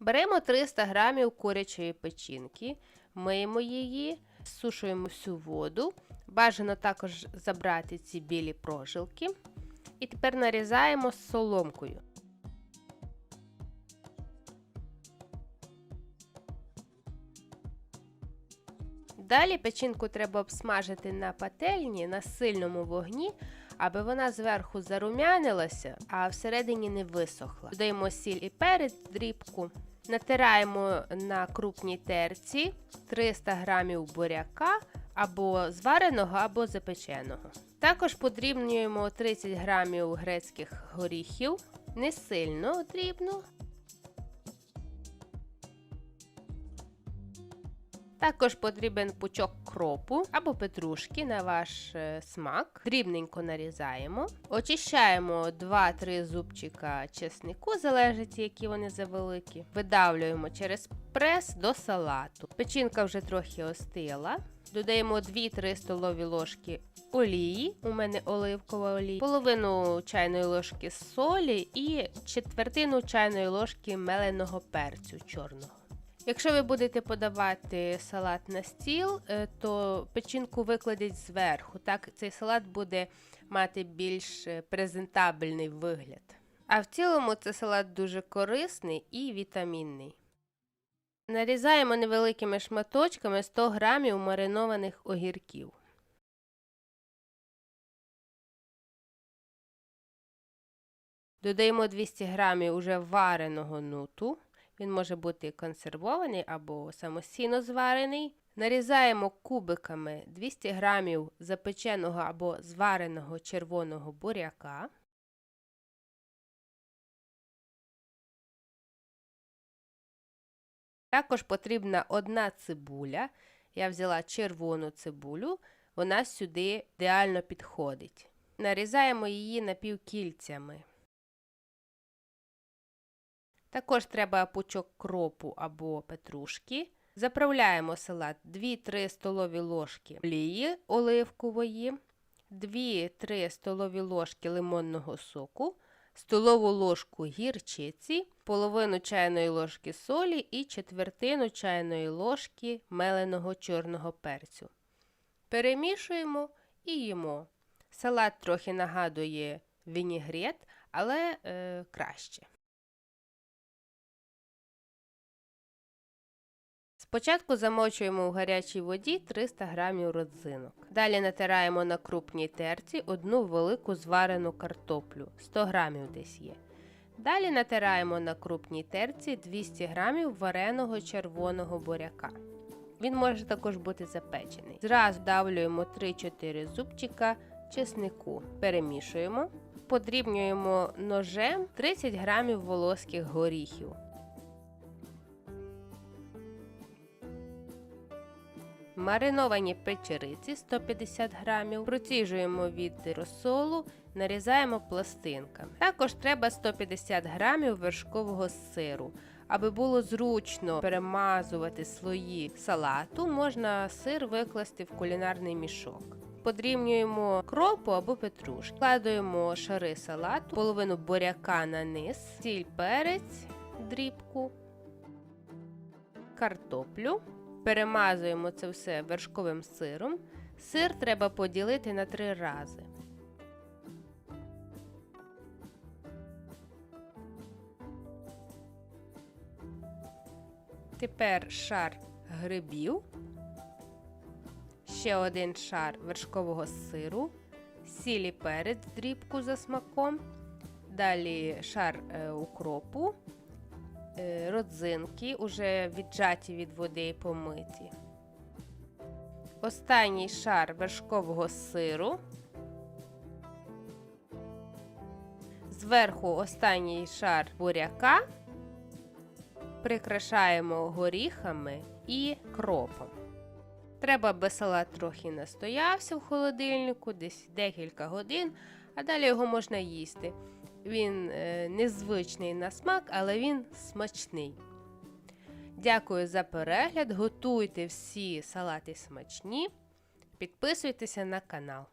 Беремо 300 грамів курячої печінки, миємо її, сушуємо всю воду. Бажано також забрати ці білі прожилки. І тепер нарізаємо соломкою. Далі печінку треба обсмажити на пательні на сильному вогні, аби вона зверху зарум'янилася, а всередині не висохла. Додаємо сіль і перець, дрібку. Натираємо на крупній терці 300 г буряка або звареного, або запеченого. Також подрібнюємо 30 грамів грецьких горіхів, не сильно дрібно. Також потрібен пучок кропу або петрушки на ваш е, смак. Дрібненько нарізаємо. Очищаємо 2-3 зубчика чеснику, залежить, які вони завеликі. Видавлюємо через прес до салату. Печінка вже трохи остила. Додаємо 2-3 столові ложки олії. У мене оливкова олія, половину чайної ложки солі і четвертину чайної ложки меленого перцю чорного. Якщо ви будете подавати салат на стіл, е, то печінку викладіть зверху. Так цей салат буде мати більш е, презентабельний вигляд. А в цілому це салат дуже корисний і вітамінний. Нарізаємо невеликими шматочками 100 грамів маринованих огірків. Додаємо 200 грамів уже вареного нуту. Він може бути консервований або самостійно зварений. Нарізаємо кубиками 200 грамів запеченого або звареного червоного буряка. Також потрібна одна цибуля. Я взяла червону цибулю, вона сюди ідеально підходить. Нарізаємо її напівкільцями. Також треба пучок кропу або петрушки. Заправляємо салат 2-3 столові ложки олії оливкової, 2-3 столові ложки лимонного соку, столову ложку гірчиці, половину чайної ложки солі і четвертину чайної ложки меленого чорного перцю. Перемішуємо і їмо. Салат трохи нагадує вінігрет, але е, краще. Спочатку замочуємо у гарячій воді 300 г родзинок. Далі натираємо на крупній терці одну велику зварену картоплю 100 г десь є. Далі натираємо на крупній терці 200 г вареного червоного буряка. Він може також бути запечений. Зразу вдавлюємо 3-4 зубчика чеснику, перемішуємо, подрібнюємо ножем 30 г волоських горіхів. Мариновані печериці 150 грамів, проціжуємо від розсолу, нарізаємо пластинками. Також треба 150 грамів вершкового сиру. Аби було зручно перемазувати слої салату, можна сир викласти в кулінарний мішок. Подрівнюємо кропу або петрушки. Вкладаємо шари салату, половину буряка на низ, сіль перець, дрібку, картоплю. Перемазуємо це все вершковим сиром. Сир треба поділити на три рази. Тепер шар грибів, ще один шар вершкового сиру, сілі перець дрібку за смаком, далі шар е, укропу. Е, родзинки, уже віджаті від води і помиті. Останній шар вершкового сиру. Зверху останній шар буряка. Прикрашаємо горіхами і кропом. Треба, аби салат трохи настоявся в холодильнику, десь декілька годин, а далі його можна їсти. Він е, незвичний на смак, але він смачний. Дякую за перегляд. Готуйте всі салати смачні. Підписуйтеся на канал.